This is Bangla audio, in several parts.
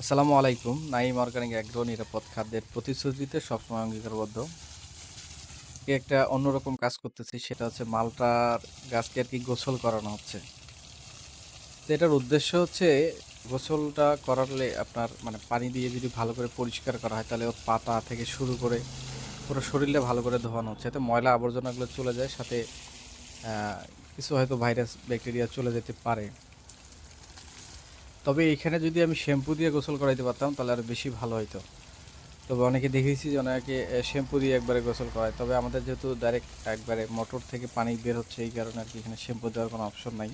আসসালামু আলাইকুম। নাইম অর্গানিক অ্যাগ্রো নিরাপদ খাদ্যের প্রতিশ্রুতিতে সবসময় অঙ্গীকারবদ্ধ। একটা অন্যরকম কাজ করতেছি, সেটা হচ্ছে মালটার গাছকে আর কি গোসল করানো হচ্ছে। তো এটার উদ্দেশ্য হচ্ছে গোসলটা করালে আপনার মানে পানি দিয়ে যদি ভালো করে পরিষ্কার করা হয়, তাহলে ওর পাতা থেকে শুরু করে পুরো শরীরে ভালো করে ধোয়ানো হচ্ছে। এতে ময়লা আবর্জনাগুলো চলে যায়, সাথে কিছু হয়তো ভাইরাস, ব্যাকটেরিয়া চলে যেতে পারে। তবে এখানে যদি আমি শ্যাম্পু দিয়ে গোসল করাইতে পারতাম, তাহলে আরও বেশি ভালো হতো তবে অনেকে দেখেছি যে অনেকে শ্যাম্পু দিয়ে একবারে গোসল করায়। তবে আমাদের যেহেতু ডাইরেক্ট একবারে মোটর থেকে পানি বের হচ্ছে, এই কারণে আর কি এখানে শ্যাম্পু দেওয়ার কোনো অপশন নাই।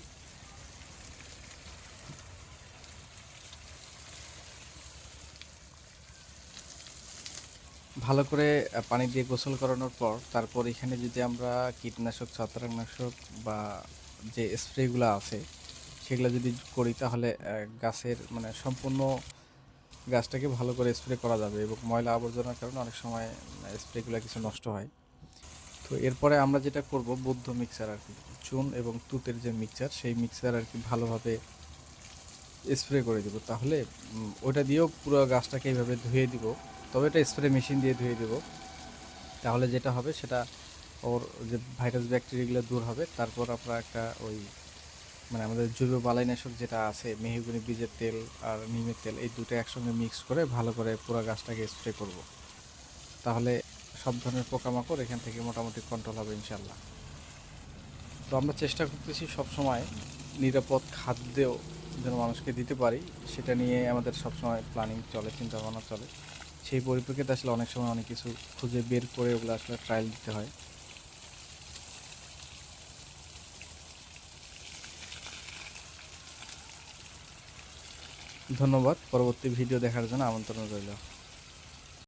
ভালো করে পানি দিয়ে গোসল করানোর পর, তারপর এখানে যদি আমরা কীটনাশক, ছত্রাকনাশক বা যে স্প্রেগুলো আছে সেগুলো যদি করি তাহলে গাছের মানে সম্পূর্ণ গাছটাকে ভালো করে স্প্রে করা যাবে এবং ময়লা আবর্জনার কারণে অনেক সময় স্প্রেগুলো কিছু নষ্ট হয়। তো এরপরে আমরা যেটা করব, বৌদ্ধ মিক্সার আর কি, চুন এবং তুতের যে মিক্সার সেই মিক্সার আর কি ভালোভাবে স্প্রে করে দিব। তাহলে ওটা দিয়েও পুরো গাছটাকে এইভাবে ধুয়ে দিব। তবে এটা স্প্রে মেশিন দিয়ে ধুয়ে দিব। তাহলে যেটা হবে, সেটা ওর যে ভাইরাস ব্যাকটেরিয়াগুলো দূর হবে। তারপর আমরা একটা ওই মানে আমাদের জৈব বালাইনাশক যেটা আছে, মেহগুনি, বীজের তেল আর নিমের তেল, এই দুটো একসঙ্গে মিক্স করে ভালো করে পুরো গাছটাকে স্প্রে করব। তাহলে সব ধরনের পোকামাকড় এখান থেকে মোটামুটি কন্ট্রোল হবে ইনশাল্লাহ তো আমরা চেষ্টা করতেছি সব সময় নিরাপদ খাদ্য যেন মানুষকে দিতে পারি, সেটা নিয়ে আমাদের সবসময় প্ল্যানিং চলে চিন্তা ভাবনা চলে। সেই পরিপ্রেক্ষিতে আসলে অনেক সময় অনেক কিছু খুঁজে বের করে ওগুলো আসলে ট্রায়াল দিতে হয়। ধন্যবাদ। পরবর্তী ভিডিও দেখার জন্য আমন্ত্রণ রইল।